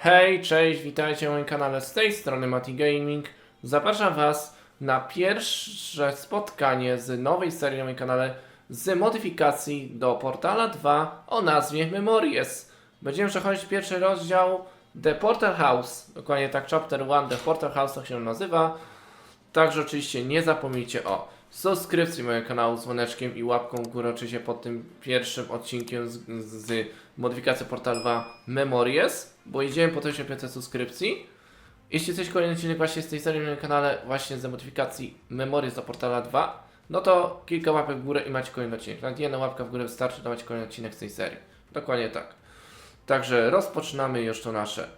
Hej, cześć, witajcie na moim kanale z tej strony Mati Gaming. Zapraszam Was na pierwsze spotkanie z nowej serii na moim kanale z modyfikacji do Portala 2 o nazwie Memories. Będziemy przechodzić pierwszy rozdział The Portal House, dokładnie tak Chapter 1 The Portal House tak się nazywa. Także oczywiście nie zapomnijcie o subskrypcji mojego kanału dzwoneczkiem i łapką w górę oczywiście pod tym pierwszym odcinkiem z, z, z modyfikacji Portal 2 Memories, bo idziemy po 1500 subskrypcji. Jeśli coś kolejny odcinek właśnie z tej serii na kanale, właśnie z modyfikacji Memories do Portala 2, no to kilka łapek w górę i macie kolejny odcinek. Nawet jedna łapka w górę wystarczy, macie kolejny odcinek z tej serii. Dokładnie tak. Także rozpoczynamy już to nasze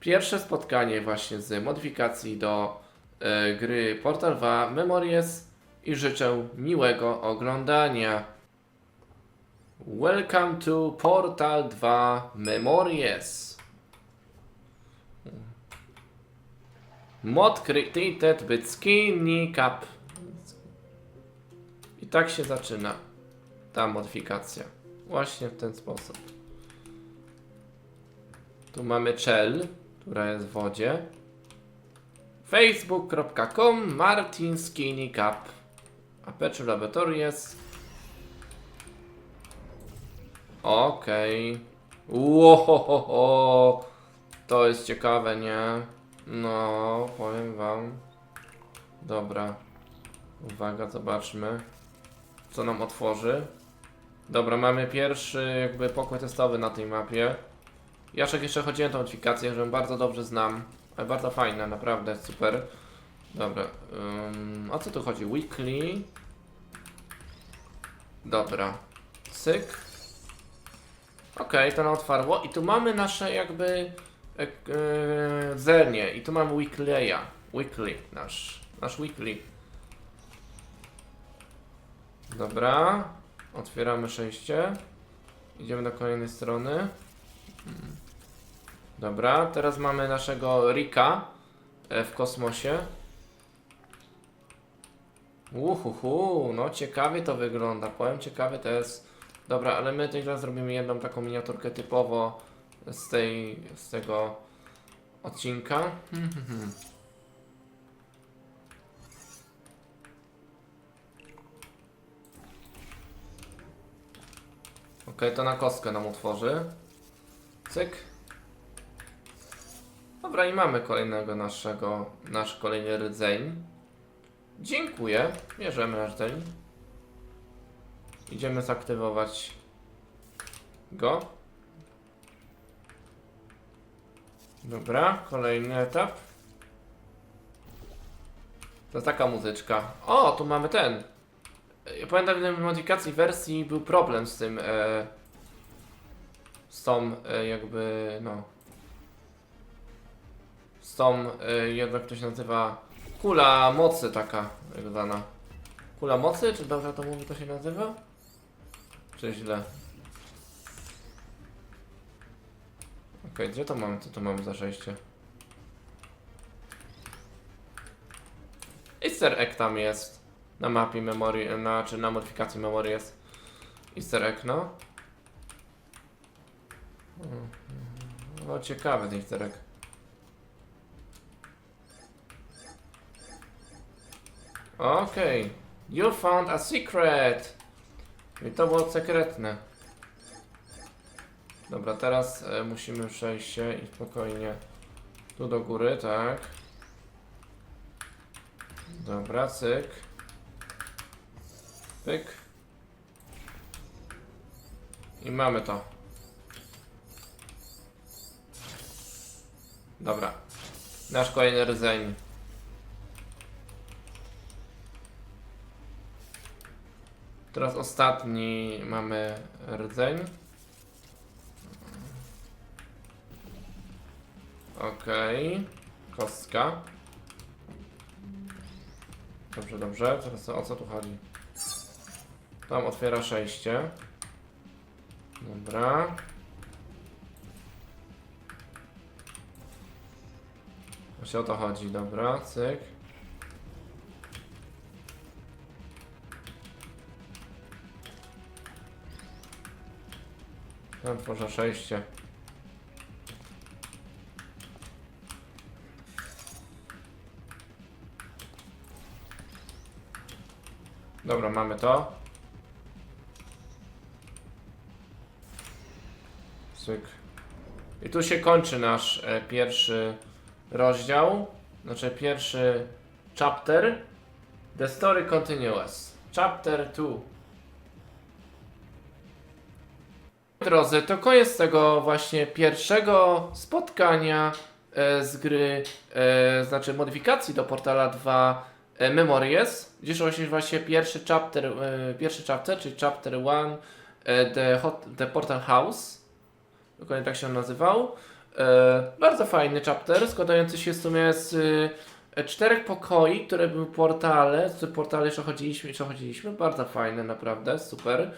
pierwsze spotkanie właśnie z modyfikacji do e, gry Portal 2 Memories i życzę miłego oglądania. Welcome to Portal 2 Memories. Mod created with skinny cap. I tak się zaczyna ta modyfikacja. Właśnie w ten sposób. Tu mamy Shell, która jest w wodzie. Facebook.com Martin Skinny Cap. Aperture Laboratories. Okej. Łohohoho. To jest ciekawe, nie? No, powiem wam. Dobra. Uwaga, zobaczmy. Co nam otworzy. Dobra, mamy pierwszy jakby pokój testowy na tej mapie. Ja tak jeszcze chodziłem tą modyfikację, że bardzo dobrze znam. Ale bardzo fajna, naprawdę, super. Dobra, ym, o co tu chodzi? Weekly. Dobra. Cyk. Okej, to nam otwarło. I tu mamy nasze jakby e, e, zernie. I tu mamy weekly'a. Weekly, nasz, nasz weekly. Dobra. Otwieramy przejście. Idziemy do kolejnej strony. Dobra, teraz mamy naszego Rika e, w kosmosie. Uhuhu, no ciekawie to wygląda. Powiem ciekawie to jest. Dobra, ale my teraz zrobimy jedną taką miniaturkę typowo z tej, z tego odcinka. Okej, to na kostkę nam utworzy. Cyk. Dobra, i mamy kolejnego naszego, nasz kolejny rdzeń. Dziękuję. Bierzemy rdzeń. Idziemy zaktywować go. Dobra, kolejny etap. To taka muzyczka. O, tu mamy ten. Ja pamiętam, w modyfikacji wersji był problem z tym. E, z tą, e, jakby, no. Z tą, e, jak to się nazywa. Kula mocy taka, jak zwana. Kula mocy? Czy dobrze to mówi, to się nazywa? Czy źle? Okej, gdzie to mamy? Co to mamy za przejście? Easter egg tam jest. Na mapie memory, na, czy na modyfikacji memory jest Easter egg, no. No ciekawy ten Easter egg. Okej. You found a secret! I to było sekretne. Dobra, teraz e, musimy przejść się i spokojnie tu do góry, tak. Dobra, cyk. Pyk. I mamy to. Dobra. Nasz kolejny rdzeń. Teraz ostatni mamy rdzeń. Okej. Kostka. Dobrze, dobrze. Teraz o co tu chodzi? Tam otwiera przejście. Dobra. Właśnie o to chodzi, dobra, cyk. Tam poza. Dobra, mamy to. Cyk. I tu się kończy nasz e, pierwszy rozdział, znaczy pierwszy chapter. The story continues. Chapter 2. Drodzy, to koniec tego właśnie pierwszego spotkania e, z gry, e, znaczy modyfikacji do Portala 2 e, Memories. Gdzieś właśnie właśnie pierwszy chapter, e, pierwszy chapter, czyli chapter 1 e, the, the Portal House. Dokładnie tak się on nazywał. E, bardzo fajny chapter, składający się w sumie z e, czterech pokoi, które były portale, z portale jeszcze chodziliśmy, jeszcze chodziliśmy. Bardzo fajne, naprawdę, super.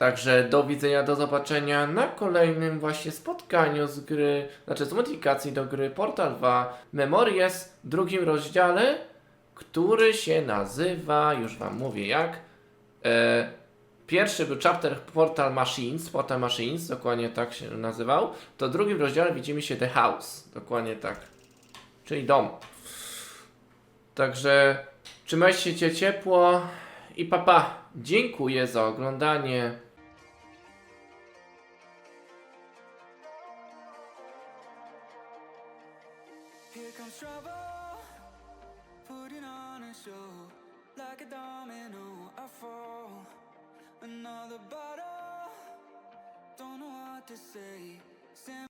Także do widzenia, do zobaczenia na kolejnym właśnie spotkaniu z gry, znaczy z modyfikacji do gry Portal 2 Memories w drugim rozdziale, który się nazywa, już Wam mówię jak, e, pierwszy był chapter Portal Machines, Portal Machines, dokładnie tak się nazywał, to w drugim rozdziale widzimy się The House, dokładnie tak, czyli dom. Także trzymajcie się ciepło i papa. Dziękuję za oglądanie. Here comes trouble, putting on a show. Like a domino, I fall. Another battle, don't know what to say. Stand